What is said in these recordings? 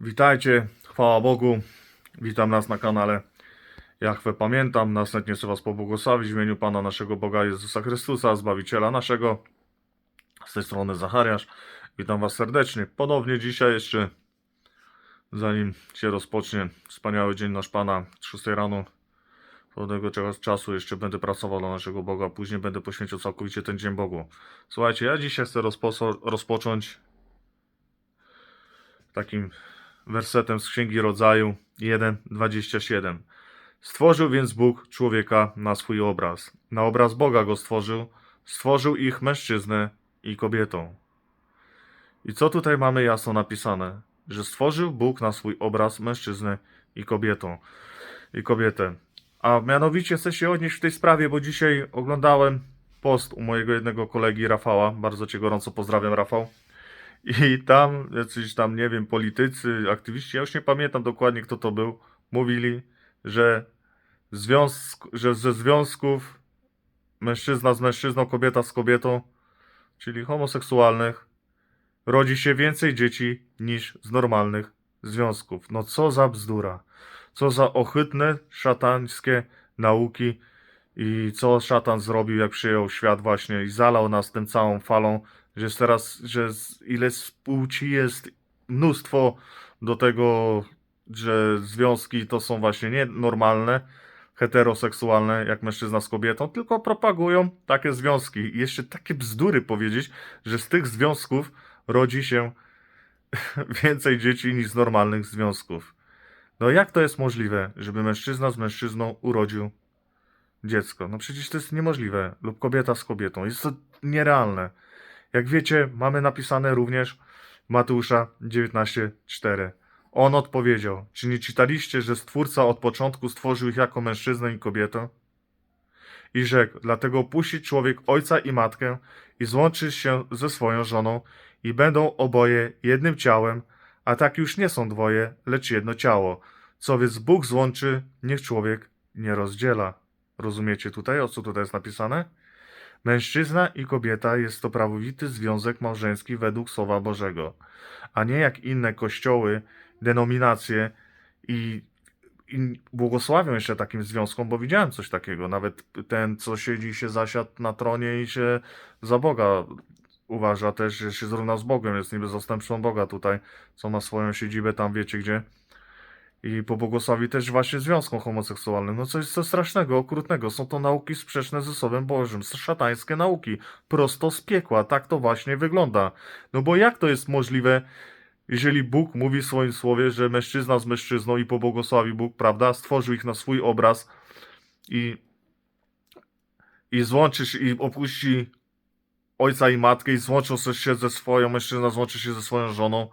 Witajcie, chwała Bogu. Witam nas na kanale Jachwę Pamiętam. Następnie chcę Was pobłogosławić w imieniu Pana naszego Boga Jezusa Chrystusa, Zbawiciela naszego. Z tej strony Zachariasz. Witam Was serdecznie. Ponownie dzisiaj jeszcze, zanim się rozpocznie wspaniały dzień nasz Pana, 6 rano, pewnego czasu jeszcze będę pracował dla naszego Boga, później będę poświęcił całkowicie ten dzień Bogu. Słuchajcie, ja dzisiaj chcę rozpo- rozpocząć takim wersetem z Księgi Rodzaju 1:27. Stworzył więc Bóg człowieka na swój obraz. Na obraz Boga go stworzył, stworzył ich mężczyznę i kobietą. I co tutaj mamy jasno napisane? Że stworzył Bóg na swój obraz mężczyznę i kobietą. I kobietę. A mianowicie chcę się odnieść w tej sprawie, bo dzisiaj oglądałem post u mojego jednego kolegi Rafała. Bardzo cię gorąco pozdrawiam, Rafał. I tam jacyś tam, nie wiem, politycy, aktywiści, ja już nie pamiętam dokładnie kto to był, mówili, że, związk, że ze związków mężczyzna z mężczyzną, kobieta z kobietą, czyli homoseksualnych, rodzi się więcej dzieci niż z normalnych związków. No co za bzdura. Co za ohydne, szatańskie nauki i co szatan zrobił, jak przyjął świat właśnie i zalał nas tym całą falą że jest teraz, że ile z płci jest mnóstwo do tego, że związki to są właśnie nienormalne, heteroseksualne, jak mężczyzna z kobietą, tylko propagują takie związki. I jeszcze takie bzdury powiedzieć, że z tych związków rodzi się więcej dzieci niż z normalnych związków. No jak to jest możliwe, żeby mężczyzna z mężczyzną urodził dziecko? No przecież to jest niemożliwe. Lub kobieta z kobietą. Jest to nierealne. Jak wiecie, mamy napisane również Mateusza 19:4. On odpowiedział: Czy nie czytaliście, że Stwórca od początku stworzył ich jako mężczyznę i kobietę? I rzekł: Dlatego opuści człowiek ojca i matkę i złączy się ze swoją żoną, i będą oboje jednym ciałem, a tak już nie są dwoje, lecz jedno ciało. Co więc Bóg złączy, niech człowiek nie rozdziela. Rozumiecie tutaj, o co tutaj jest napisane? Mężczyzna i kobieta jest to prawowity związek małżeński według Słowa Bożego, a nie jak inne kościoły, denominacje i, i błogosławią jeszcze takim związkom, bo widziałem coś takiego. Nawet ten, co siedzi się zasiadł na tronie i się za Boga uważa też, że się zrówna z Bogiem, jest niby zastępcą Boga tutaj, co ma swoją siedzibę tam, wiecie gdzie. I pobłogosławi też właśnie związkom homoseksualnym. No coś co strasznego, okrutnego. Są to nauki sprzeczne ze Słowem Bożym. Szatańskie nauki. Prosto z piekła. Tak to właśnie wygląda. No bo jak to jest możliwe, jeżeli Bóg mówi w swoim słowie, że mężczyzna z mężczyzną i pobłogosławi Bóg, prawda? Stworzył ich na swój obraz i, i złączy się, i opuści ojca i matkę i złączą się ze swoją, mężczyzna złączy się ze swoją żoną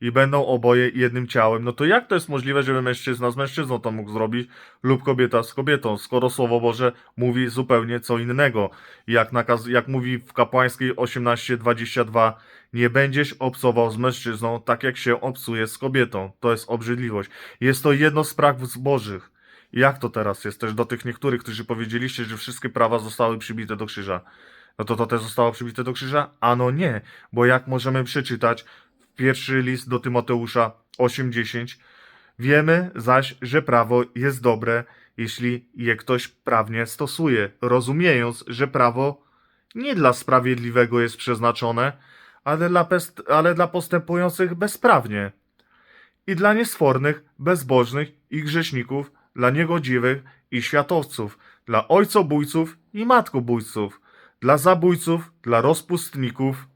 i będą oboje jednym ciałem, no to jak to jest możliwe, żeby mężczyzna z mężczyzną to mógł zrobić lub kobieta z kobietą, skoro Słowo Boże mówi zupełnie co innego. Jak, nakaz, jak mówi w kapłańskiej 18:22, nie będziesz obcował z mężczyzną tak jak się obcuje z kobietą. To jest obrzydliwość. Jest to jedno z praw bożych. Jak to teraz jest też do tych niektórych, którzy powiedzieliście, że wszystkie prawa zostały przybite do krzyża? No to to też zostało przybite do krzyża? Ano nie, bo jak możemy przeczytać pierwszy list do Tymoteusza 8:10. Wiemy zaś, że prawo jest dobre, jeśli je ktoś prawnie stosuje, rozumiejąc, że prawo nie dla sprawiedliwego jest przeznaczone, ale dla, ale dla postępujących bezprawnie i dla niesfornych, bezbożnych i grzeszników, dla niegodziwych i światowców, dla ojcobójców i matkobójców, dla zabójców, dla rozpustników,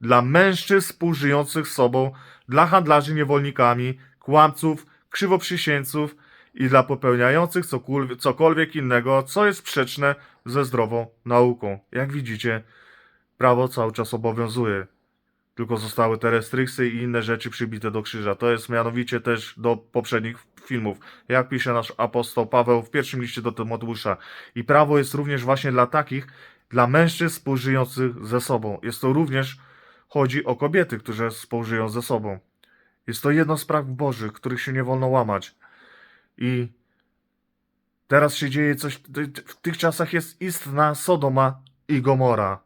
dla mężczyzn współżyjących z sobą, dla handlarzy niewolnikami, kłamców, krzywoprzysięgców i dla popełniających cokolwiek innego, co jest sprzeczne ze zdrową nauką. Jak widzicie, prawo cały czas obowiązuje. Tylko zostały te restrykcje i inne rzeczy przybite do krzyża. To jest mianowicie też do poprzednich filmów. Jak pisze nasz apostoł Paweł w pierwszym liście do Tymoteusza. I prawo jest również właśnie dla takich, dla mężczyzn współżyjących ze sobą. Jest to również chodzi o kobiety, które współżyją ze sobą. Jest to jedno z praw bożych, których się nie wolno łamać. I teraz się dzieje coś, w tych czasach jest istna Sodoma i Gomora.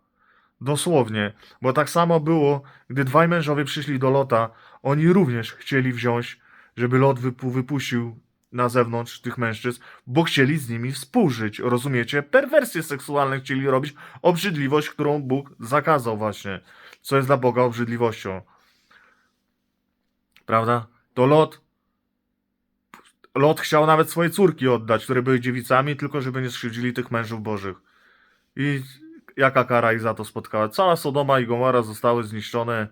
Dosłownie, bo tak samo było, gdy dwaj mężowie przyszli do Lota, oni również chcieli wziąć, żeby lot wypu- wypuścił na zewnątrz tych mężczyzn, bo chcieli z nimi współżyć, rozumiecie? Perwersje seksualne chcieli robić, obrzydliwość, którą Bóg zakazał właśnie, co jest dla Boga obrzydliwością. Prawda? To Lot Lot chciał nawet swoje córki oddać, które były dziewicami, tylko żeby nie skrzywdzili tych mężów bożych. I jaka kara ich za to spotkała? Cała Sodoma i Gomora zostały zniszczone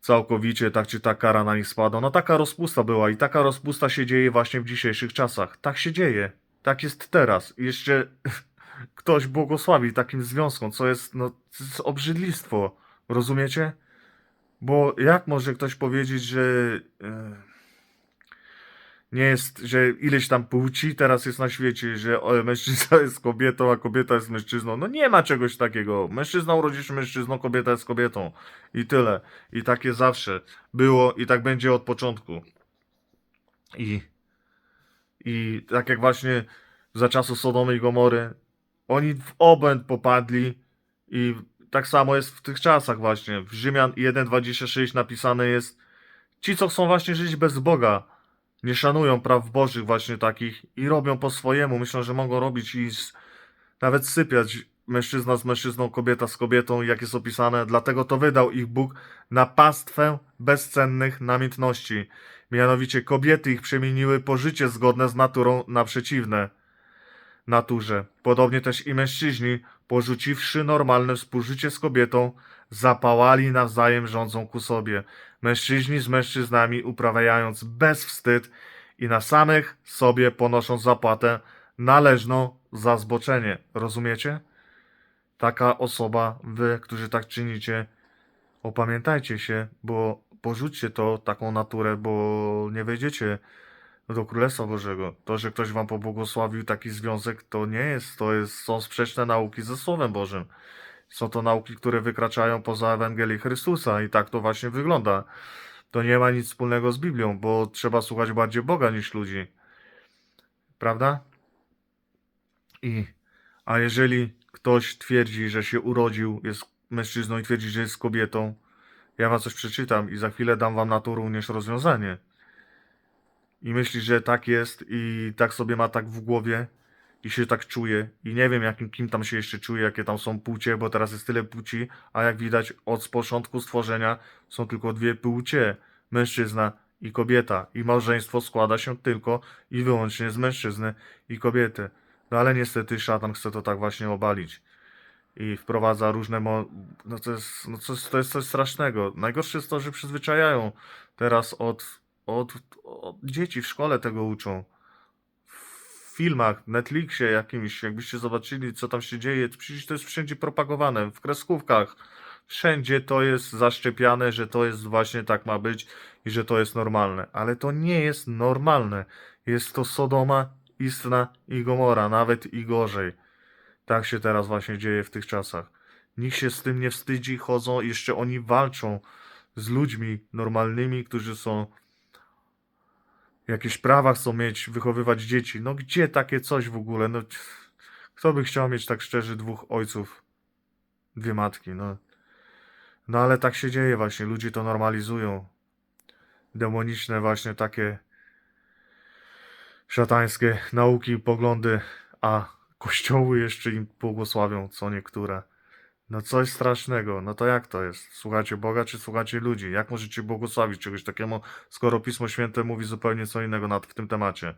całkowicie, tak czy tak kara na nich spadła. No taka rozpusta była i taka rozpusta się dzieje właśnie w dzisiejszych czasach. Tak się dzieje. Tak jest teraz. I jeszcze ktoś błogosławi takim związkom, co jest, no, to jest obrzydlistwo. Rozumiecie? Bo jak może ktoś powiedzieć, że e, nie jest, że ileś tam płci teraz jest na świecie, że o, mężczyzna jest kobietą, a kobieta jest mężczyzną. No nie ma czegoś takiego. Mężczyzna urodzi się mężczyzną, kobieta jest kobietą. I tyle. I takie zawsze było i tak będzie od początku. I, i tak jak właśnie za czasów Sodomy i Gomory, oni w obłęd popadli i tak samo jest w tych czasach właśnie. W Rzymian 1.26 napisane jest ci, co chcą właśnie żyć bez Boga, nie szanują praw bożych właśnie takich i robią po swojemu. Myślą, że mogą robić i nawet sypiać mężczyzna z mężczyzną, kobieta z kobietą, jak jest opisane. Dlatego to wydał ich Bóg na pastwę bezcennych namiętności. Mianowicie kobiety ich przemieniły po życie zgodne z naturą na przeciwne naturze. Podobnie też i mężczyźni, porzuciwszy normalne współżycie z kobietą, zapałali nawzajem rządzą ku sobie. Mężczyźni z mężczyznami uprawiając bezwstyd i na samych sobie ponosząc zapłatę należną za zboczenie. Rozumiecie? Taka osoba, wy, którzy tak czynicie, opamiętajcie się, bo porzućcie to, taką naturę, bo nie wejdziecie do Królestwa Bożego. To, że ktoś wam pobłogosławił taki związek, to nie jest, to jest, są sprzeczne nauki ze Słowem Bożym. Są to nauki, które wykraczają poza Ewangelię Chrystusa i tak to właśnie wygląda. To nie ma nic wspólnego z Biblią, bo trzeba słuchać bardziej Boga niż ludzi. Prawda? I, a jeżeli ktoś twierdzi, że się urodził, jest mężczyzną i twierdzi, że jest kobietą, ja wam coś przeczytam i za chwilę dam wam na to również rozwiązanie. I myśli, że tak jest i tak sobie ma tak w głowie i się tak czuje i nie wiem jakim kim tam się jeszcze czuje, jakie tam są płcie, bo teraz jest tyle płci, a jak widać od początku stworzenia są tylko dwie płcie, mężczyzna i kobieta i małżeństwo składa się tylko i wyłącznie z mężczyzny i kobiety. No ale niestety szatan chce to tak właśnie obalić i wprowadza różne mo... no to jest, no to jest, to jest coś strasznego. Najgorsze jest to, że przyzwyczajają teraz od, od, od dzieci w szkole tego uczą w filmach, Netflixie jakimś, jakbyście zobaczyli, co tam się dzieje, to przecież to jest wszędzie propagowane, w kreskówkach. Wszędzie to jest zaszczepiane, że to jest właśnie tak ma być i że to jest normalne. Ale to nie jest normalne. Jest to Sodoma, Istna i Gomora, nawet i gorzej. Tak się teraz właśnie dzieje w tych czasach. Nikt się z tym nie wstydzi, chodzą, jeszcze oni walczą z ludźmi normalnymi, którzy są jakieś prawa chcą mieć, wychowywać dzieci. No gdzie takie coś w ogóle? No, kto by chciał mieć tak szczerze dwóch ojców, dwie matki? No, no ale tak się dzieje właśnie. Ludzie to normalizują. Demoniczne właśnie takie szatańskie nauki, poglądy, a kościoły jeszcze im błogosławią, co niektóre. No coś strasznego. No to jak to jest? Słuchacie Boga czy słuchacie ludzi? Jak możecie błogosławić czegoś takiemu, skoro Pismo Święte mówi zupełnie co innego nad, w tym temacie?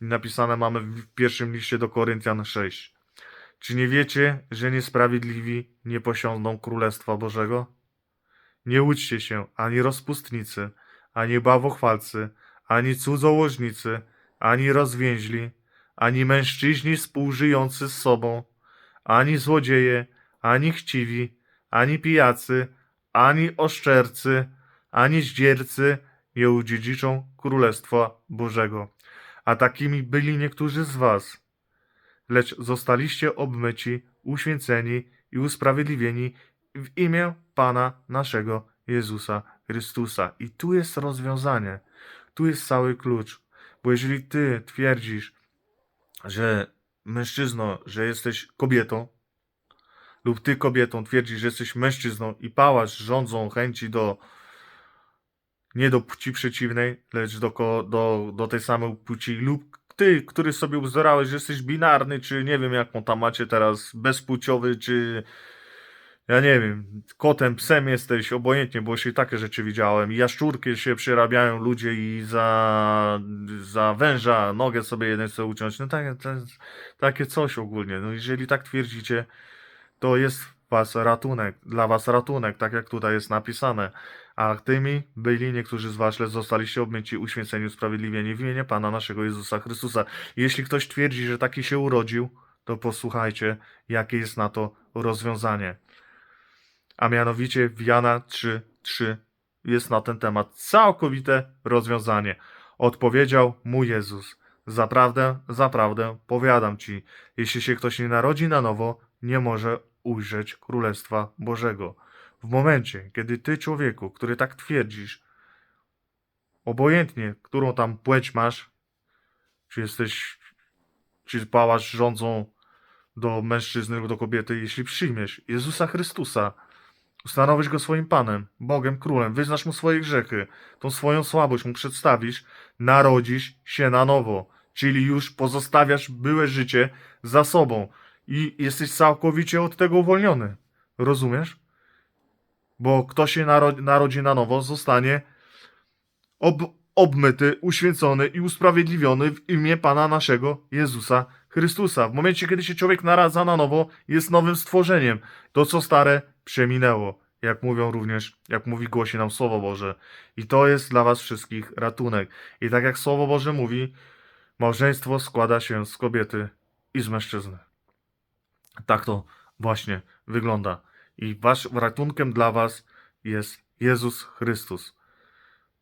Napisane mamy w pierwszym liście do Koryntian 6. Czy nie wiecie, że niesprawiedliwi nie posiądą Królestwa Bożego? Nie łudźcie się, ani rozpustnicy, ani bałwochwalcy, ani cudzołożnicy, ani rozwięźli, ani mężczyźni współżyjący z sobą, ani złodzieje, ani chciwi, ani pijacy, ani oszczercy, ani zdziercy nie udziedziczą Królestwa Bożego. A takimi byli niektórzy z was. Lecz zostaliście obmyci, uświęceni i usprawiedliwieni w imię Pana naszego Jezusa Chrystusa. I tu jest rozwiązanie. Tu jest cały klucz. Bo jeżeli ty twierdzisz, że mężczyzno, że jesteś kobietą, lub ty kobietą twierdzisz, że jesteś mężczyzną i pałasz rządzą chęci do nie do płci przeciwnej, lecz do, do, do tej samej płci lub ty, który sobie uzorałeś, że jesteś binarny, czy nie wiem jaką tam macie teraz, bezpłciowy, czy ja nie wiem, kotem, psem jesteś, obojętnie, bo już i takie rzeczy widziałem. Jaszczurki się przerabiają ludzie i za, za węża nogę sobie jeden chce uciąć. No takie coś ogólnie. No jeżeli tak twierdzicie, to jest was ratunek, dla was ratunek, tak jak tutaj jest napisane. A tymi byli niektórzy z was, lecz zostaliście obmyci, uświęceni, usprawiedliwieni w imieniu Pana naszego Jezusa Chrystusa. Jeśli ktoś twierdzi, że taki się urodził, to posłuchajcie, jakie jest na to rozwiązanie. A mianowicie w Jana 3:3 jest na ten temat całkowite rozwiązanie. Odpowiedział mu Jezus: Zaprawdę, zaprawdę, powiadam ci, jeśli się ktoś nie narodzi na nowo, nie może ujrzeć Królestwa Bożego. W momencie, kiedy ty, człowieku, który tak twierdzisz, obojętnie, którą tam płeć masz, czy jesteś, czy pałasz rządzą do mężczyzny lub do kobiety, jeśli przyjmiesz Jezusa Chrystusa, ustanowisz go swoim Panem, Bogiem, Królem, wyznasz mu swoje grzechy, tą swoją słabość mu przedstawisz, narodzisz się na nowo, czyli już pozostawiasz byłe życie za sobą i jesteś całkowicie od tego uwolniony. Rozumiesz? Bo kto się naro- narodzi na nowo, zostanie ob- obmyty, uświęcony i usprawiedliwiony w imię Pana naszego Jezusa Chrystusa. W momencie, kiedy się człowiek naradza na nowo, jest nowym stworzeniem. To, co stare, przeminęło. Jak mówią również, jak mówi, głosi nam Słowo Boże. I to jest dla was wszystkich ratunek. I tak jak Słowo Boże mówi, małżeństwo składa się z kobiety i z mężczyzny. Tak to właśnie wygląda. I wasz ratunkiem dla was jest Jezus Chrystus.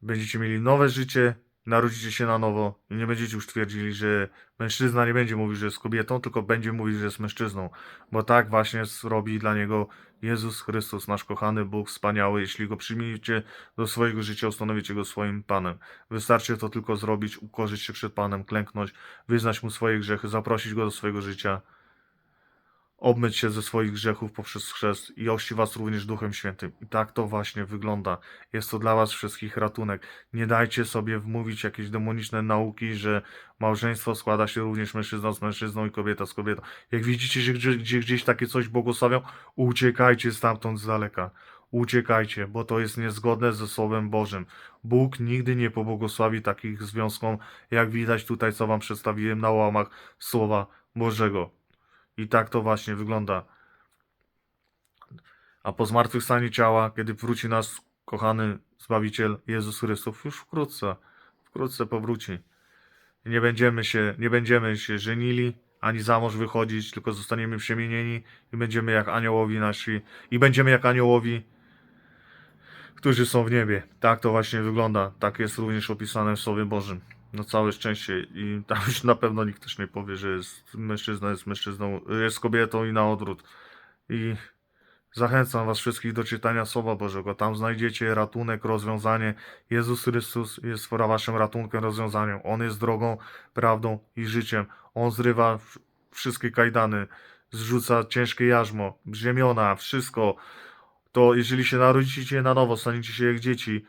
Będziecie mieli nowe życie, narodzicie się na nowo i nie będziecie już twierdzili, że mężczyzna nie będzie mówił, że jest kobietą, tylko będzie mówił, że jest mężczyzną. Bo tak właśnie robi dla niego Jezus Chrystus, nasz kochany Bóg wspaniały. Jeśli go przyjmiecie do swojego życia, ustanowicie go swoim Panem. Wystarczy to tylko zrobić, ukorzyć się przed Panem, klęknąć, wyznać mu swoje grzechy, zaprosić go do swojego życia obmyć się ze swoich grzechów poprzez chrzest i ości was również Duchem Świętym. I tak to właśnie wygląda. Jest to dla was wszystkich ratunek. Nie dajcie sobie wmówić jakieś demoniczne nauki, że małżeństwo składa się również mężczyzna z mężczyzną i kobieta z kobietą. Jak widzicie, że gdzie, gdzie, gdzieś takie coś błogosławią, uciekajcie stamtąd z daleka. Uciekajcie, bo to jest niezgodne ze Słowem Bożym. Bóg nigdy nie pobłogosławi takich związkom, jak widać tutaj, co wam przedstawiłem na łamach Słowa Bożego. I tak to właśnie wygląda. A po zmartwychwstaniu ciała, kiedy wróci nas kochany Zbawiciel Jezus Chrystus, już wkrótce, wkrótce powróci. I nie będziemy się, nie będziemy się żenili, ani za mąż wychodzić, tylko zostaniemy przemienieni i będziemy jak aniołowi nasi, i będziemy jak aniołowi, którzy są w niebie. Tak to właśnie wygląda. Tak jest również opisane w Słowie Bożym. No całe szczęście i tam już na pewno nikt też nie powie, że jest mężczyzna jest mężczyzną, jest kobietą i na odwrót. I zachęcam was wszystkich do czytania Słowa Bożego. Tam znajdziecie ratunek, rozwiązanie. Jezus Chrystus jest waszym ratunkiem, rozwiązaniem. On jest drogą, prawdą i życiem. On zrywa wszystkie kajdany, zrzuca ciężkie jarzmo, brzemiona, wszystko. To jeżeli się narodzicie na nowo, staniecie się jak dzieci,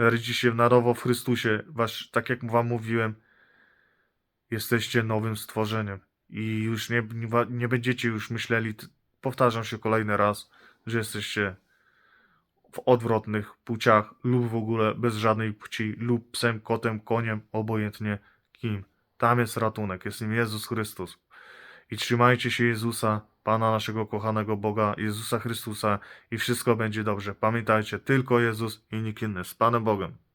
Narodzicie się na nowo w Chrystusie. Wasz, tak jak wam mówiłem, jesteście nowym stworzeniem. I już nie, nie, będziecie już myśleli, powtarzam się kolejny raz, że jesteście w odwrotnych płciach lub w ogóle bez żadnej płci, lub psem, kotem, koniem, obojętnie kim. Tam jest ratunek, jest nim Jezus Chrystus. I trzymajcie się Jezusa, Pana naszego kochanego Boga, Jezusa Chrystusa i wszystko będzie dobrze. Pamiętajcie, tylko Jezus i nikt inny. Z Panem Bogiem.